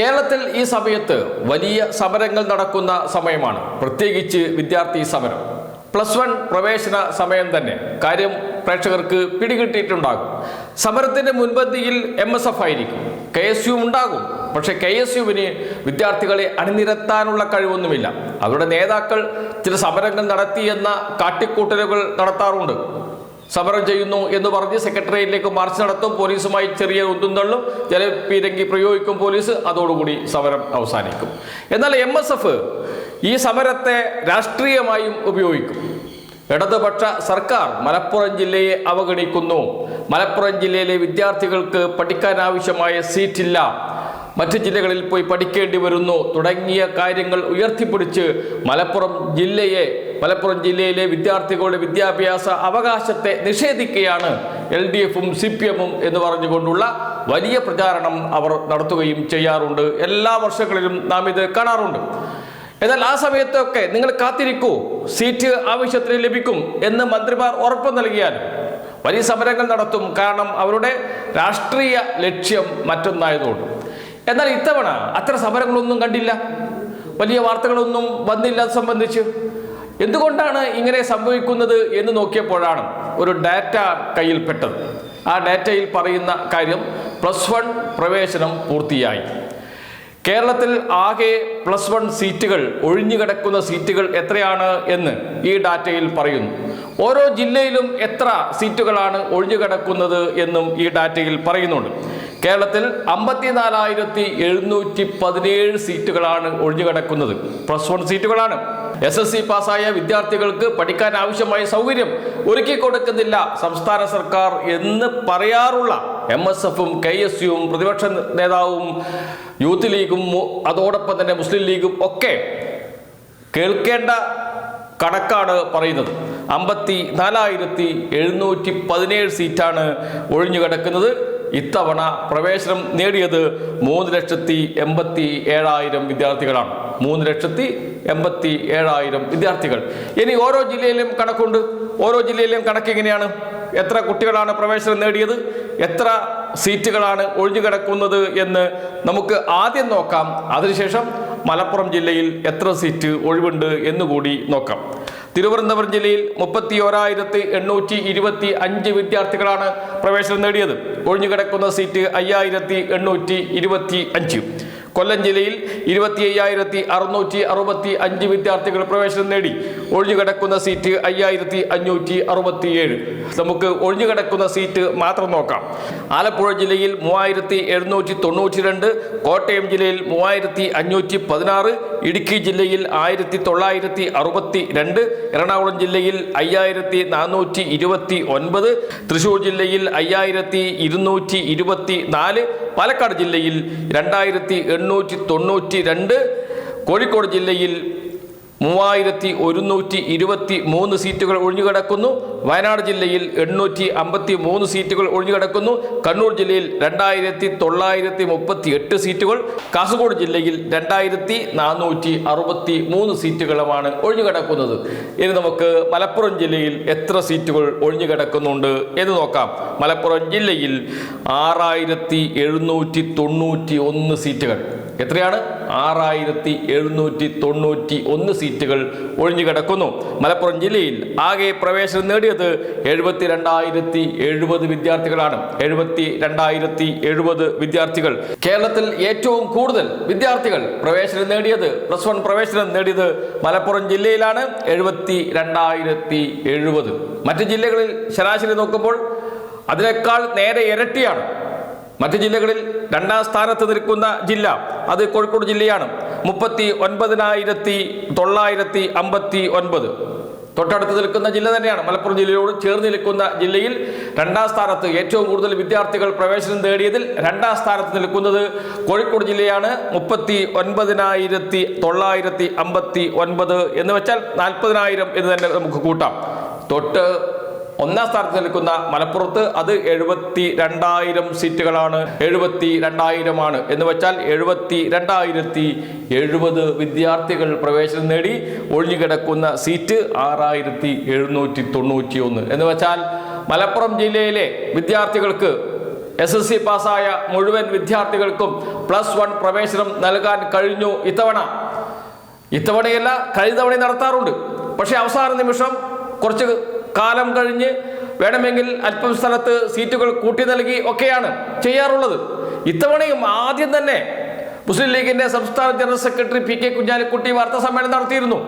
കേരളത്തിൽ ഈ സമയത്ത് വലിയ സമരങ്ങൾ നടക്കുന്ന സമയമാണ്. പ്രത്യേകിച്ച് വിദ്യാർത്ഥി സമരം. പ്ലസ് വൺ പ്രവേശന സമയം തന്നെ. കാര്യം പ്രേക്ഷകർക്ക് പിടികിട്ടിയിട്ടുണ്ടാകും. സമരത്തിന്റെ മുൻപന്തിയിൽ എം എസ് എഫ് ആയിരിക്കും. കെ എസ് യു ഉണ്ടാകും. പക്ഷെ കെ എസ് യുവിന് വിദ്യാർത്ഥികളെ അണിനിരത്താനുള്ള കഴിവൊന്നുമില്ല. അവരുടെ നേതാക്കൾ ചില സമരങ്ങൾ നടത്തിയെന്ന കാട്ടിക്കൂട്ടലുകൾ നടത്താറുണ്ട്. സമരം ചെയ്യുന്നു എന്ന് പറഞ്ഞ് സെക്രട്ടേറിയറ്റിലേക്ക് മാർച്ച് നടത്തും. പോലീസുമായി ചെറിയ ഉന്തും തള്ളും ജലപീരങ്കി പ്രയോഗിക്കും പോലീസ്. അതോടുകൂടി സമരം അവസാനിക്കും. എന്നാൽ എം ഈ സമരത്തെ രാഷ്ട്രീയമായും ഉപയോഗിക്കും. ഇടതുപക്ഷ സർക്കാർ മലപ്പുറം ജില്ലയെ അവഗണിക്കുന്നു. മലപ്പുറം ജില്ലയിലെ വിദ്യാർത്ഥികൾക്ക് പഠിക്കാൻ ആവശ്യമായ സീറ്റില്ല. മറ്റ് ജില്ലകളിൽ പോയി പഠിക്കേണ്ടി വരുന്നു. തുടങ്ങിയ കാര്യങ്ങൾ ഉയർത്തിപ്പിടിച്ച് മലപ്പുറം ജില്ലയെ മലപ്പുറം ജില്ലയിലെ വിദ്യാർത്ഥികളുടെ വിദ്യാഭ്യാസ അവകാശത്തെ നിഷേധിക്കുകയാണ് എൽ ഡി എഫും സി പി എമ്മും എന്ന് പറഞ്ഞുകൊണ്ടുള്ള വലിയ പ്രചാരണം അവർ നടത്തുകയും ചെയ്യാറുണ്ട്. എല്ലാ വർഷങ്ങളിലും നാം ഇത് കാണാറുണ്ട്. എന്നാൽ ആ സമയത്തൊക്കെ നിങ്ങൾ കാത്തിരിക്കൂ. സീറ്റ് ആവശ്യത്തിന് ലഭിക്കും എന്ന് മന്ത്രിമാർ ഉറപ്പ് നൽകിയാൽ വലിയ സമരങ്ങൾ നടത്തും കാരണം അവരുടെ രാഷ്ട്രീയ ലക്ഷ്യം മറ്റൊന്നായതുകൊണ്ട്. എന്നാൽ ഇത്തവണ അത്ര സമരങ്ങളൊന്നും കണ്ടില്ല. വലിയ വാർത്തകളൊന്നും വന്നില്ല അത് സംബന്ധിച്ച്. എന്തുകൊണ്ടാണ് ഇങ്ങനെ സംഭവിക്കുന്നത് എന്ന് നോക്കിയപ്പോഴാണ് ഒരു ഡാറ്റ കയ്യിൽപ്പെട്ടത് ആ ഡാറ്റയിൽ പറയുന്ന കാര്യം പ്ലസ് വൺ പ്രവേശനം പൂർത്തിയായി. കേരളത്തിൽ ആകെ പ്ലസ് വൺ സീറ്റുകൾ ഒഴിഞ്ഞുകിടക്കുന്ന സീറ്റുകൾ എത്രയാണ് എന്ന് ഈ ഡാറ്റയിൽ പറയുന്നു. ഓരോ ജില്ലയിലും എത്ര സീറ്റുകളാണ് ഒഴിഞ്ഞുകിടക്കുന്നത് എന്നും ഈ ഡാറ്റയിൽ പറയുന്നുണ്ട്. കേരളത്തിൽ അമ്പത്തിനാലായിരത്തി എഴുന്നൂറ്റി പതിനേഴ് സീറ്റുകളാണ് ഒഴിഞ്ഞുകിടക്കുന്നത്. പ്ലസ് വൺ സീറ്റുകളാണ്. എസ് എസ് സി പാസ്സായ വിദ്യാർത്ഥികൾക്ക് പഠിക്കാൻ ആവശ്യമായ സൗകര്യം ഒരുക്കി കൊടുക്കുന്നില്ല സംസ്ഥാന സർക്കാർ എന്ന് പറയാറുള്ള എം എസ് എഫും കെ എസ് യുവും പ്രതിപക്ഷ നേതാവും യൂത്ത് ലീഗും അതോടൊപ്പം തന്നെ മുസ്ലിം ലീഗും ഒക്കെ കേൾക്കേണ്ട കണക്കാണ് പറയുന്നത്. അമ്പത്തി നാലായിരത്തി എഴുന്നൂറ്റി പതിനേഴ് സീറ്റാണ് ഒഴിഞ്ഞു കിടക്കുന്നത് ഇത്തവണ പ്രവേശനം നേടിയത് മൂന്ന് ലക്ഷത്തി എൺപത്തി ഏഴായിരം വിദ്യാർത്ഥികളാണ്. മൂന്ന് ലക്ഷത്തി എൺപത്തി ഏഴായിരം വിദ്യാർത്ഥികൾ. ഇനി ഓരോ ജില്ലയിലും കണക്കുണ്ട്. ഓരോ ജില്ലയിലെയും കണക്ക് എങ്ങനെയാണ്? എത്ര കുട്ടികളാണ് പ്രവേശനം നേടിയത്? എത്ര സീറ്റുകളാണ് ഒഴിഞ്ഞു കിടക്കുന്നത് എന്ന് നമുക്ക് ആദ്യം നോക്കാം. അതിനുശേഷം മലപ്പുറം ജില്ലയിൽ എത്ര സീറ്റ് ഒഴിവുണ്ട് എന്നുകൂടി നോക്കാം. തിരുവനന്തപുരം ജില്ലയിൽ മുപ്പത്തി ഓരായിരത്തി എണ്ണൂറ്റി ഇരുപത്തി അഞ്ച് വിദ്യാർത്ഥികളാണ് പ്രവേശനം നേടിയത്. ഒഴിഞ്ഞുകിടക്കുന്ന സീറ്റ് അയ്യായിരത്തി എണ്ണൂറ്റി ഇരുപത്തി അഞ്ച് കൊല്ലം ജില്ലയിൽ ഇരുപത്തി അയ്യായിരത്തി അറുന്നൂറ്റി അറുപത്തി അഞ്ച് വിദ്യാർത്ഥികൾ പ്രവേശനം നേടി. ഒഴിഞ്ഞുകിടക്കുന്ന സീറ്റ് അയ്യായിരത്തി അഞ്ഞൂറ്റി അറുപത്തി ഏഴ് നമുക്ക് ഒഴിഞ്ഞുകിടക്കുന്ന സീറ്റ് മാത്രം നോക്കാം. ആലപ്പുഴ ജില്ലയിൽ മൂവായിരത്തി എഴുന്നൂറ്റി തൊണ്ണൂറ്റി രണ്ട് കോട്ടയം ജില്ലയിൽ മൂവായിരത്തി അഞ്ഞൂറ്റി പതിനാറ് ഇടുക്കി ജില്ലയിൽ ആയിരത്തി തൊള്ളായിരത്തി അറുപത്തി രണ്ട് എറണാകുളം ജില്ലയിൽ അയ്യായിരത്തി നാനൂറ്റി ഇരുപത്തി ഒൻപത് തൃശൂർ ജില്ലയിൽ അയ്യായിരത്തി ഇരുന്നൂറ്റി ഇരുപത്തി നാല് പാലക്കാട് ജില്ലയിൽ രണ്ടായിരത്തി എണ്ണൂറ്റി തൊണ്ണൂറ്റി രണ്ട് കോഴിക്കോട് ജില്ലയിൽ മൂവായിരത്തി ഒരുന്നൂറ്റി ഇരുപത്തി മൂന്ന് സീറ്റുകൾ ഒഴിഞ്ഞുകിടക്കുന്നു. വയനാട് ജില്ലയിൽ എണ്ണൂറ്റി അമ്പത്തി മൂന്ന് സീറ്റുകൾ ഒഴിഞ്ഞുകിടക്കുന്നു. കണ്ണൂർ ജില്ലയിൽ രണ്ടായിരത്തി തൊള്ളായിരത്തി മുപ്പത്തി എട്ട് സീറ്റുകൾ. കാസർഗോഡ് ജില്ലയിൽ രണ്ടായിരത്തി നാനൂറ്റി അറുപത്തി മൂന്ന് സീറ്റുകളുമാണ് ഒഴിഞ്ഞുകിടക്കുന്നത്. ഇനി നമുക്ക് മലപ്പുറം ജില്ലയിൽ എത്ര സീറ്റുകൾ ഒഴിഞ്ഞുകിടക്കുന്നുണ്ട് എന്ന് നോക്കാം. മലപ്പുറം ജില്ലയിൽ ആറായിരത്തി എഴുന്നൂറ്റി തൊണ്ണൂറ്റി ഒന്ന് സീറ്റുകൾ. എത്രയാണ്? ആറായിരത്തി എഴുന്നൂറ്റി തൊണ്ണൂറ്റി ഒന്ന് സീറ്റുകൾ ഒഴിഞ്ഞു കിടക്കുന്നു. മലപ്പുറം ജില്ലയിൽ ആകെ പ്രവേശനം നേടിയത് എഴുപത്തി രണ്ടായിരത്തി എഴുപത് വിദ്യാർത്ഥികളാണ്. എഴുപത്തി രണ്ടായിരത്തി എഴുപത് വിദ്യാർത്ഥികൾ. കേരളത്തിൽ ഏറ്റവും കൂടുതൽ വിദ്യാർത്ഥികൾ പ്രവേശനം നേടിയത് പ്ലസ് വൺ പ്രവേശനം നേടിയത് മലപ്പുറം ജില്ലയിലാണ്. എഴുപത്തി രണ്ടായിരത്തി എഴുപത് മറ്റ് ജില്ലകളിൽ ശരാശരി നോക്കുമ്പോൾ അതിനേക്കാൾ നേരെ ഇരട്ടിയാണ്. മറ്റ് ജില്ലകളിൽ രണ്ടാം സ്ഥാനത്ത് നിൽക്കുന്ന ജില്ല അത് കോഴിക്കോട് ജില്ലയാണ്. മുപ്പത്തി ഒൻപതിനായിരത്തി തൊള്ളായിരത്തി അമ്പത്തി ഒൻപത് തൊട്ടടുത്ത് നിൽക്കുന്ന ജില്ല തന്നെയാണ്. മലപ്പുറം ജില്ലയോട് ചേർന്ന് നിൽക്കുന്ന ജില്ലയിൽ രണ്ടാം സ്ഥാനത്ത് ഏറ്റവും കൂടുതൽ വിദ്യാർത്ഥികൾ പ്രവേശനം നേടിയതിൽ രണ്ടാം സ്ഥാനത്ത് നിൽക്കുന്നത് കോഴിക്കോട് ജില്ലയാണ്. മുപ്പത്തി ഒൻപതിനായിരത്തി തൊള്ളായിരത്തി അമ്പത്തി ഒൻപത് എന്ന് വെച്ചാൽ നാൽപ്പതിനായിരം എന്ന് തന്നെ നമുക്ക് കൂട്ടാം. തൊട്ട് ഒന്നാം സ്ഥാനത്ത് നിൽക്കുന്ന മലപ്പുറത്ത് അത് എഴുപത്തി രണ്ടായിരം സീറ്റുകളാണ്. എഴുപത്തി രണ്ടായിരമാണ് എന്ന് വെച്ചാൽ എഴുപത്തി രണ്ടായിരത്തി എഴുപത് വിദ്യാർത്ഥികൾ പ്രവേശനം നേടി ഒഴിഞ്ഞുകിടക്കുന്ന സീറ്റ് ആറായിരത്തി എഴുന്നൂറ്റി തൊണ്ണൂറ്റി ഒന്ന് എന്ന് വെച്ചാൽ മലപ്പുറം ജില്ലയിലെ വിദ്യാർത്ഥികൾക്ക് എസ് എസ് സി പാസ്സായ മുഴുവൻ വിദ്യാർത്ഥികൾക്കും പ്ലസ് വൺ പ്രവേശനം നൽകാൻ കഴിഞ്ഞു ഇത്തവണ. ഇത്തവണയല്ല കഴിഞ്ഞ തവണ നടത്താറുണ്ട്. പക്ഷേ അവസാന നിമിഷം കുറച്ച് കാലം കഴിഞ്ഞ് വേണമെങ്കിൽ അല്പം സ്ഥലത്ത് സീറ്റുകൾ കൂട്ടി നൽകി ഒക്കെയാണ് ചെയ്യാറുള്ളത്. ഇത്തവണയും ആദ്യം തന്നെ മുസ്ലിം ലീഗിന്റെ സംസ്ഥാന general secretary P K Kunhalikutty വാർത്താ സമ്മേളനം നടത്തിയിരുന്നു.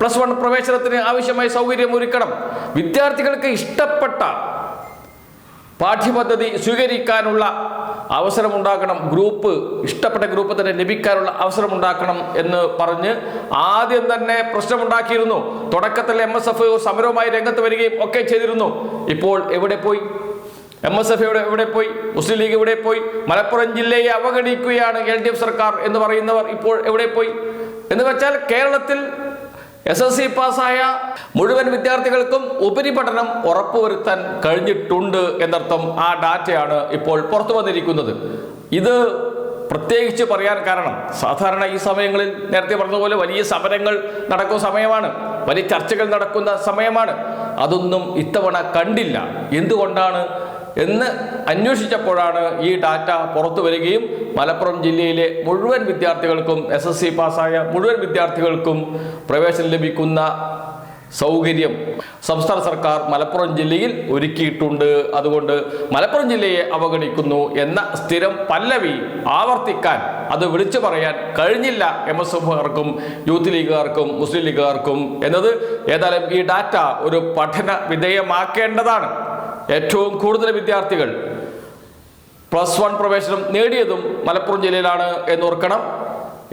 പ്ലസ് വൺ പ്രവേശനത്തിന് ആവശ്യമായ സൗകര്യം ഒരുക്കണം. വിദ്യാർത്ഥികൾക്ക് ഇഷ്ടപ്പെട്ട പാഠ്യപദ്ധതി സ്വീകരിക്കാനുള്ള അവസരമുണ്ടാക്കണം ഗ്രൂപ്പ് ഇഷ്ടപ്പെട്ട ഗ്രൂപ്പ് തന്നെ ലഭിക്കാനുള്ള അവസരമുണ്ടാക്കണം എന്ന് പറഞ്ഞ് ആദ്യം തന്നെ പ്രശ്നമുണ്ടാക്കിയിരുന്നു. തുടക്കത്തിൽ എം എസ് എഫ് സമരവുമായി രംഗത്ത് വരികയും ഒക്കെ ചെയ്തിരുന്നു. ഇപ്പോൾ എവിടെ പോയി? എം എസ് എഫ് എവിടെ പോയി? മുസ്ലിം ലീഗ് എവിടെ പോയി? മലപ്പുറം ജില്ലയെ അവഗണിക്കുകയാണ് എൽ ഡി എഫ് സർക്കാർ എന്ന് പറയുന്നവർ ഇപ്പോൾ എവിടെ പോയി? എന്ന് വെച്ചാൽ കേരളത്തിൽ എസ് എസ് സി പാസ്സായ മുഴുവൻ വിദ്യാർത്ഥികൾക്കും ഉപരിപഠനം ഉറപ്പുവരുത്താൻ കഴിഞ്ഞിട്ടുണ്ട് എന്നർത്ഥം ആ ഡാറ്റയാണ് ഇപ്പോൾ പുറത്തു വന്നിരിക്കുന്നത്. ഇത് പ്രത്യേകിച്ച് പറയാൻ കാരണം സാധാരണ ഈ സമയങ്ങളിൽ നേരത്തെ പറഞ്ഞതുപോലെ വലിയ സമരങ്ങൾ നടക്കുന്ന സമയമാണ് വലിയ ചർച്ചകൾ നടക്കുന്ന സമയമാണ്. അതൊന്നും ഇത്തവണ കണ്ടില്ല. എന്തുകൊണ്ടാണ്? എന്ന് അന്വേഷിച്ചപ്പോഴാണ് ഈ ഡാറ്റ പുറത്തു വരികയും മലപ്പുറം ജില്ലയിലെ മുഴുവൻ വിദ്യാർത്ഥികൾക്കും എസ് എസ് സി പാസ്സായ മുഴുവൻ വിദ്യാർത്ഥികൾക്കും പ്രവേശനം ലഭിക്കുന്ന സൗകര്യം സംസ്ഥാന സർക്കാർ മലപ്പുറം ജില്ലയിൽ ഒരുക്കിയിട്ടുണ്ട്. അതുകൊണ്ട് മലപ്പുറം ജില്ലയെ അവഗണിക്കുന്നു എന്ന സ്ഥിരം പല്ലവി ആവർത്തിക്കാൻ അത് വിളിച്ചു പറയാൻ കഴിഞ്ഞില്ല എം എസ് എഫുകാർക്കും യൂത്ത് ലീഗുകാർക്കും മുസ്ലിം ലീഗുകാർക്കും എന്നത് ഏതായാലും ഈ ഡാറ്റ ഒരു പഠന വിധേയമാക്കേണ്ടതാണ്. ഏറ്റവും കൂടുതൽ വിദ്യാർത്ഥികൾ പ്ലസ് വൺ പ്രവേശനം നേടിയതും മലപ്പുറം ജില്ലയിലാണ് എന്നോർക്കണം.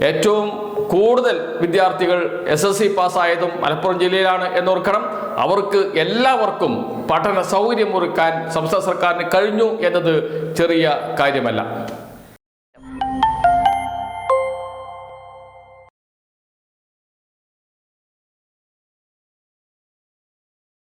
ഏറ്റവും കൂടുതൽ വിദ്യാർത്ഥികൾ എസ് എസ് സി പാസ്സായതും മലപ്പുറം ജില്ലയിലാണ് എന്നോർക്കണം. അവർക്ക് എല്ലാവർക്കും പഠന സൗകര്യം ഒരുക്കാൻ സംസ്ഥാന സർക്കാരിന് കഴിഞ്ഞു എന്നത് ചെറിയ കാര്യമല്ല.